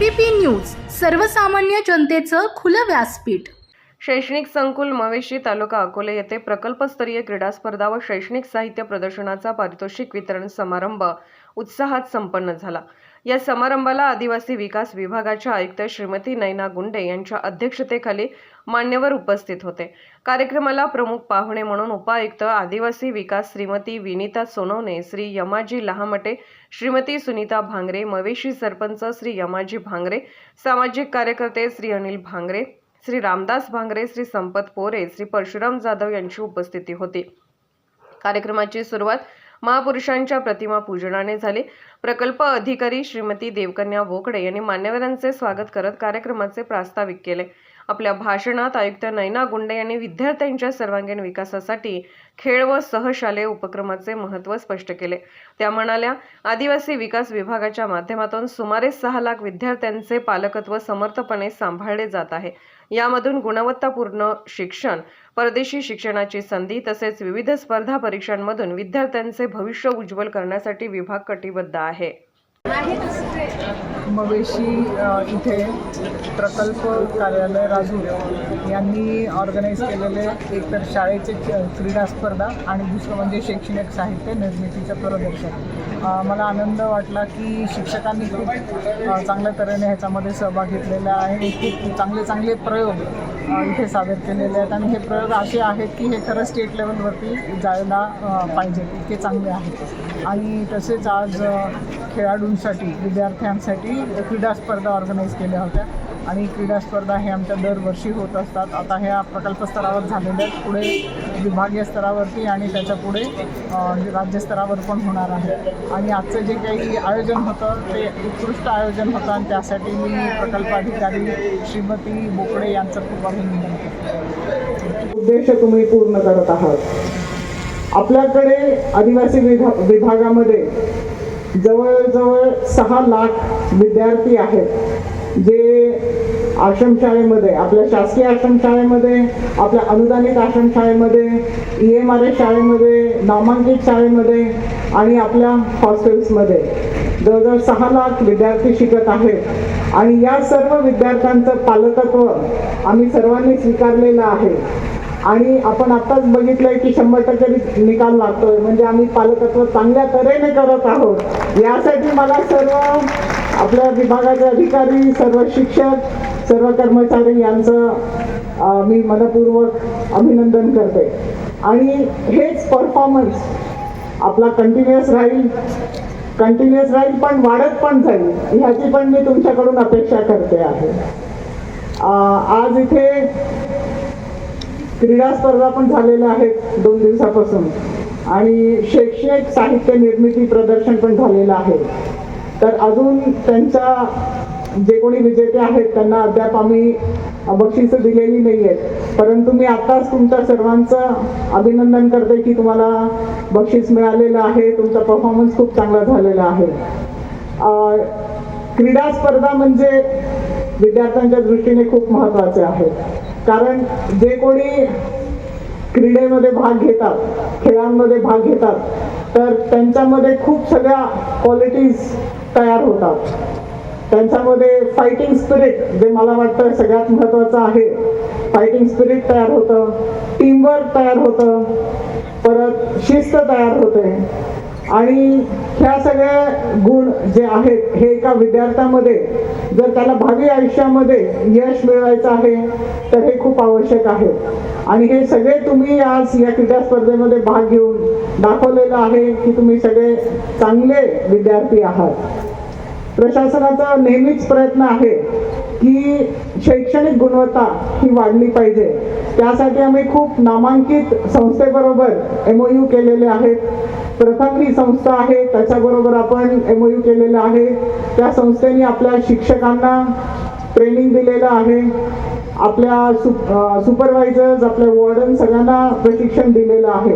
ABP news सर्वसामान्य जनतेचं खुलं व्यासपीठ. शैक्षणिक संकुल मवेशी तालुका अकोले येथे प्रकल्पस्तरीय क्रीडा स्पर्धा व शैक्षणिक साहित्य प्रदर्शनाचा पारितोषिक वितरण समारंभ उत्साहात संपन्न झाला. या समारंभाला आदिवासी विकास विभागाच्या आयुक्त श्रीमती नैना गुंडे यांच्या अध्यक्षतेखाली मान्यवर उपस्थित होते. कार्यक्रमाला प्रमुख पाहुणे म्हणून उपायुक्त आदिवासी विकास श्रीमती विनिता सोनवणे श्री यमाजी लहामटे श्रीमती सुनीता भांगरे मवेशी सरपंच श्री यमाजी भांगरे सामाजिक कार्यकर्ते श्री अनिल भांगरे श्री रामदास भांगरे श्री संपत पोरे श्री परशुराम जाधव यांची उपस्थिती होती. कार्यक्रमाची सुरुवात महापुरुषांच्या प्रतिमा पूजनाने झाली. प्रकल्प अधिकारी श्रीमती देवकन्या बोकडे यांनी मान्यवरांचे स्वागत करत कार्यक्रमाचे प्रास्ताविक केले. आपल्या भाषणात आयुक्त नैना गुंडे यांनी विद्यार्थ्यांच्या सर्वांगीण विकासासाठी खेळ व सहशालेय उपक्रमाचे महत्त्व स्पष्ट केले. त्या म्हणाल्या आदिवासी विकास विभागाच्या माध्यमातून सुमारे सहा लाख विद्यार्थ्यांचे पालकत्व समर्थपणे सांभाळले जात आहे. यामधून गुणवत्तापूर्ण शिक्षण परदेशी शिक्षणाची संधी तसेच विविध स्पर्धा परीक्षांमधून विद्यार्थ्यांचे भविष्य उज्ज्वल करण्यासाठी विभाग कटिबद्ध आहे. मवेशी इथे प्रकल्प कार्यालय राजूर यांनी ऑर्गनाईज केलेले एकतर शाळेचे क्रीडा स्पर्धा आणि दुसरं म्हणजे शैक्षणिक साहित्य निर्मितीचं प्रदर्शन. मला आनंद वाटला की शिक्षकांनी खूप चांगल्या तऱ्हेने ह्याच्यामध्ये सहभाग घेतलेला आहे. खूप चांगले चांगले प्रयोग इथे सादर केलेले आहेत. आणि हे प्रयोग असे आहेत की हे खरं स्टेट लेवलवरती जायला पाहिजे. इतके चांगले आहेत. आणि तसेच आज खेळाडू मुलींसाठी विद्यार्थ्यांसाठी क्रीडा स्पर्धा ऑर्गनाईज केल्या होत्या. आणि क्रीडा स्पर्धा हे आमच्या दरवर्षी होत असतात. आता ह्या प्रकल्प स्तरावर झालेल्या आहेत पुढे विभागीय स्तरावरती आणि त्याच्या पुढे म्हणजे राज्यस्तरावर पण होणार आहे. आणि आजचं जे काही आयोजन होतं ते उत्कृष्ट आयोजन होतं आणि त्यासाठी मी प्रकल्प अधिकारी श्रीमती बोकडे यांचं खूप अभिनंदन करतो. उद्देश तुम्ही पूर्ण करत आहात. आपल्याकडे आदिवासी विभा विभागामध्ये जवळजवळ सहा लाख विद्यार्थी आहेत जे आश्रमशाळेमध्ये आपल्या शासकीय आश्रमशाळेमध्ये आपल्या अनुदानित आश्रमशाळेमध्ये ई एम आर एस शाळेमध्ये नामांकित शाळेमध्ये आणि आपल्या हॉस्टेल्समध्ये जवळजवळ सहा लाख विद्यार्थी शिकत आहेत. आणि या सर्व विद्यार्थ्यांचं पालकत्व आम्ही सर्वांनी स्वीकारलेलं आहे. आणि आपण आत्ताच बघितलंय की शंभर टक्के निकाल लागतोय. म्हणजे आम्ही पालकत्व चांगल्या तऱ्हेने करत आहोत. यासाठी मला सर्व आपल्या विभागाचे अधिकारी सर्व शिक्षक सर्व कर्मचारी यांचं मी मनपूर्वक अभिनंदन करते. आणि हेच परफॉर्मन्स आपला कंटिन्युअस राहील. कंटिन्युअस राहील पण वाढत पण जाईल ह्याची पण मी तुमच्याकडून अपेक्षा करते आहे. आज इथे क्रीडा स्पर्धा पण झालेल्या आहेत दोन दिवसापासून. आणि शैक्षणिक साहित्य निर्मिती प्रदर्शन पण झालेलं आहे. तर अजून त्यांच्या जे कोणी विजेते आहेत त्यांना अद्याप आम्ही बक्षिसं दिलेली नाही आहेत परंतु मी आत्ताच तुमच्या सर्वांचं अभिनंदन करते की तुम्हाला बक्षीस मिळालेलं आहे तुमचा परफॉर्मन्स खूप चांगला झालेला आहे. क्रीडा स्पर्धा म्हणजे विद्यार्थ्यांच्या दृष्टीने खूप महत्त्वाचे आहेत कारण जे कोणी क्रीडेमध्ये भाग घेतात खेळांमध्ये भाग घेतात तर त्यांच्यामध्ये खूप सगळ्या क्वालिटीज तयार होतात. त्यांच्यामध्ये फायटिंग स्पिरिट जे मला वाटतं सगळ्यात महत्त्वाचं आहे फायटिंग स्पिरिट तयार होतं टीमवर्क तयार होतं परत शिस्त तयार होते. आणि ह्या सगळ्या गुण जे आहेत हे एका विद्यार्थ्यामध्ये जर त्याला भावी आयुष्यामध्ये यश मिळवायचं आहे तर हे खूप आवश्यक आहे. आणि हे सगळे तुम्ही आज या क्रीडा स्पर्धेमध्ये भाग घेऊन दाखवलेलं आहे की तुम्ही सगळे चांगले विद्यार्थी आहात. प्रशासनाचा नेहमीच प्रयत्न आहे की शैक्षणिक गुणवत्ता ही वाढली पाहिजे. त्यासाठी आम्ही खूप नामांकित संस्थेबरोबर एम ओ यू केलेले आहेत. प्रथम ही संस्था आहे त्याच्याबरोबर आपण एम यू केलेलं आहे. त्या संस्थेने आपल्या शिक्षकांना ट्रेनिंग दिलेलं आहे. आपल्या सुपरवायझर्स आपल्या वॉर्डन सगळ्यांना प्रशिक्षण दिलेलं आहे.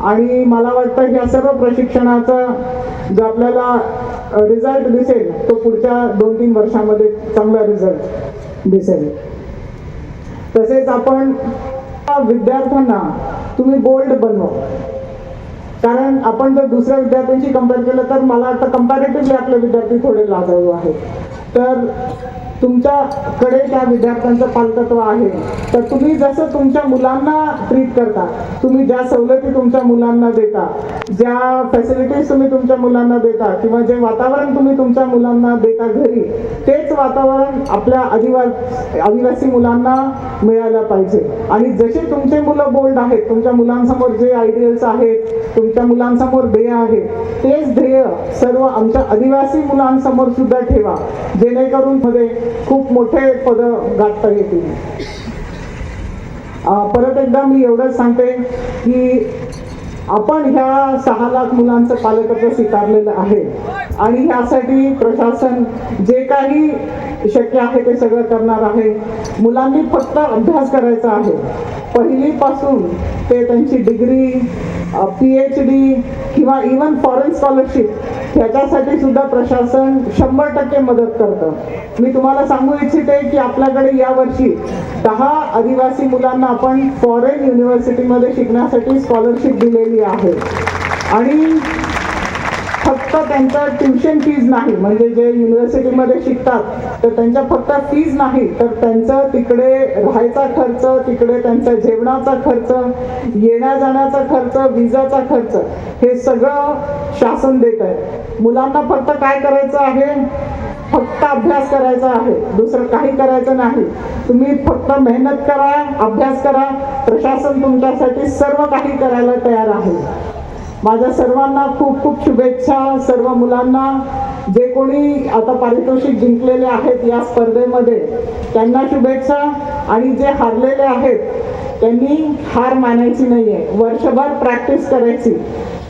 आणि मला वाटतं ह्या सर्व प्रशिक्षणाचा जो आपल्याला रिझल्ट दिसेल तो पुढच्या दोन तीन वर्षामध्ये चांगला रिझल्ट दिसेल. तसेच आपण विद्यार्थ्यांना तुम्ही बोल्ड बनवा. कारण आपण जर दुसऱ्या विद्यार्थ्यांशी कंपेअर केलं तर मला वाटतं कम्पॅरेटिव्हली आपले विद्यार्थी थोडे लाजाळू आहेत. तर तुमच्याकडे त्या विद्यार्थ्यांचं पालकत्व आहे. तर तुम्ही जसं तुमच्या मुलांना ट्रीट करता तुम्ही ज्या सवलती तुमच्या मुलांना देता ज्या फॅसिलिटीज तुम्ही तुमच्या मुलांना देता किंवा जे वातावरण तुम्ही तुमच्या मुलांना देता घरी तेच वातावरण आपल्या आदिवासी आदिवासी मुलांना मिळायला पाहिजे. आणि जसे तुमचे मुलं बोल्ड आहेत तुमच्या मुलांसमोर जे आयडियल्स आहेत तुमच्या मुलांसमोर ध्येय आहे तेच ध्येय सर्व आमच्या आदिवासी मुलांसमोर सुद्धा ठेवा. जेणेकरून मध्ये खूप मोठे पद गाठता येतील. परत एकदा मी एवढंच सांगते की आपण ह्या सहा लाख मुलांचं पालकत्व स्वीकारलेलं आहे आणि ह्यासाठी प्रशासन जे काही शक्य आहे ते सगळं करणार आहे. मुलांनी फक्त अभ्यास करायचा आहे. पहिलीपासून ते त्यांची डिग्री पी एच डी किंवा इवन फॉरेन स्कॉलरशिप ह्याच्यासाठी सुद्धा प्रशासन शंभर टक्के मदत करतं. मी तुम्हाला सांगू इच्छिते की आपल्याकडे यावर्षी दहा आदिवासी मुलांना आपण फॉरेन युनिव्हर्सिटीमध्ये शिकण्यासाठी स्कॉलरशिप दिलेली आहे. आणि फक्त त्यांचं ट्युशन फीज नाही. म्हणजे जे युनिव्हर्सिटीमध्ये शिकतात तर त्यांच्या फक्त फीज नाही. तर त्यांचं तिकडे राहायचा खर्च तिकडे त्यांचा जेवणाचा खर्च येण्या जाण्याचा खर्च विजाचा खर्च हे सगळं शासन देत आहे. मुलांना फक्त काय करायचं आहे? फक्त अभ्यास करायचा आहे. दुसरं काही करायचं नाही. तुम्ही फक्त मेहनत करा अभ्यास करा. प्रशासन तुमच्यासाठी सर्व काही करायला तयार आहे. माझ्या सर्वांना खूप खूप शुभेच्छा सर्व मुलांना. जे कोणी आता पारितोषिक जिंकलेले आहेत या स्पर्धेमध्ये त्यांना शुभेच्छा. आणि जे हारलेले आहेत त्यांनी हार मानायची नाही आहे वर्षभर प्रॅक्टिस करायची.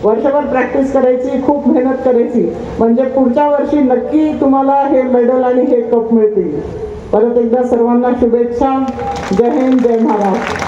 वर्षभर प्रॅक्टिस करायची खूप मेहनत करायची. म्हणजे पुढच्या वर्षी नक्की तुम्हाला हे मेडल आणि हे कप मिळतील. परत एकदा सर्वांना शुभेच्छा. जय हिंद जय महाराष्ट्र.